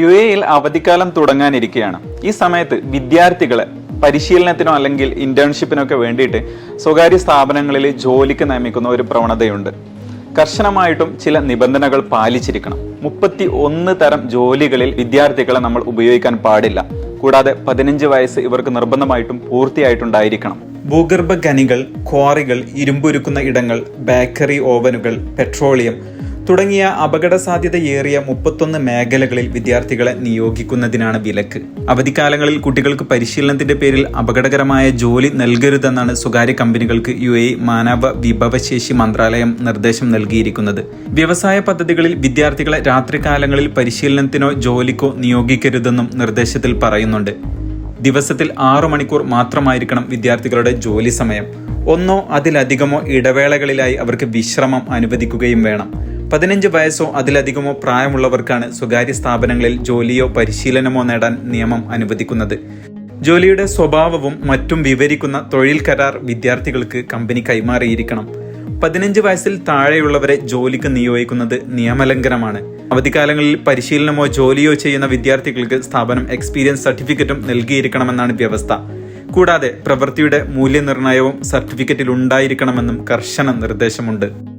U എയിൽ അവധിക്കാലം തുടങ്ങാനിരിക്കുകയാണ് ഈ സമയത്ത് വിദ്യാർത്ഥികളെ പരിശീലനത്തിനോ അല്ലെങ്കിൽ ഇന്റേൺഷിപ്പിനോ ഒക്കെ വേണ്ടിയിട്ട് സ്വകാര്യ സ്ഥാപനങ്ങളിൽ ജോലിക്ക് നിയമിക്കുന്ന ഒരു പ്രവണതയുണ്ട്. കർശനമായിട്ടും ചില നിബന്ധനകൾ പാലിച്ചിരിക്കണം. മുപ്പത്തി ഒന്ന് തരം ജോലികളിൽ വിദ്യാർത്ഥികളെ നമ്മൾ ഉപയോഗിക്കാൻ പാടില്ല. കൂടാതെ പതിനഞ്ച് വയസ്സ് ഇവർക്ക് നിർബന്ധമായിട്ടും പൂർത്തിയായിട്ടുണ്ടായിരിക്കണം. ഭൂഗർഭ ഖനികൾ ക്വാറികൾ ഇരുമ്പുരുക്കുന്ന ഇടങ്ങൾ ബേക്കറി ഓവനുകൾ പെട്രോളിയം തുടങ്ങിയ അപകട സാധ്യതയേറിയ മുപ്പത്തൊന്ന് മേഖലകളിൽ വിദ്യാർത്ഥികളെ നിയോഗിക്കുന്നതിനാണ് വിലക്ക്. അവധിക്കാലങ്ങളിൽ കുട്ടികൾക്ക് പരിശീലനത്തിന്റെ പേരിൽ അപകടകരമായ ജോലി നൽകരുതെന്നാണ് സ്വകാര്യ കമ്പനികൾക്ക് യു എ മാനവ വിഭവശേഷി മന്ത്രാലയം നിർദ്ദേശം നൽകിയിരിക്കുന്നത്. വ്യവസായ പദ്ധതികളിൽ വിദ്യാർത്ഥികളെ രാത്രികാലങ്ങളിൽ പരിശീലനത്തിനോ ജോലിക്കോ നിയോഗിക്കരുതെന്നും നിർദ്ദേശത്തിൽ പറയുന്നുണ്ട്. ദിവസത്തിൽ ആറു മണിക്കൂർ മാത്രമായിരിക്കണം വിദ്യാർത്ഥികളുടെ ജോലി സമയം. ഒന്നോ അതിലധികമോ ഇടവേളകളിലായി അവർക്ക് വിശ്രമം അനുവദിക്കുകയും വേണം. പതിനഞ്ച് വയസ്സോ അതിലധികമോ പ്രായമുള്ളവർക്കാണ് സ്വകാര്യ സ്ഥാപനങ്ങളിൽ ജോലിയോ പരിശീലനമോ നേടാൻ നിയമം അനുവദിക്കുന്നത്. ജോലിയുടെ സ്വഭാവവും മറ്റും വിവരിക്കുന്ന തൊഴിൽ കരാർ വിദ്യാർത്ഥികൾക്ക് കമ്പനി കൈമാറിയിരിക്കണം. പതിനഞ്ച് വയസ്സിൽ താഴെയുള്ളവരെ ജോലിക്ക് നിയോഗിക്കുന്നത് നിയമലംഘനമാണ്. അവധിക്കാലങ്ങളിൽ പരിശീലനമോ ജോലിയോ ചെയ്യുന്ന വിദ്യാർത്ഥികൾക്ക് സ്ഥാപനം എക്സ്പീരിയൻസ് സർട്ടിഫിക്കറ്റും നൽകിയിരിക്കണമെന്നാണ് വ്യവസ്ഥ. കൂടാതെ പ്രവൃത്തിയുടെ മൂല്യനിർണയവും സർട്ടിഫിക്കറ്റിൽ ഉണ്ടായിരിക്കണമെന്നും കർശന നിർദ്ദേശമുണ്ട്.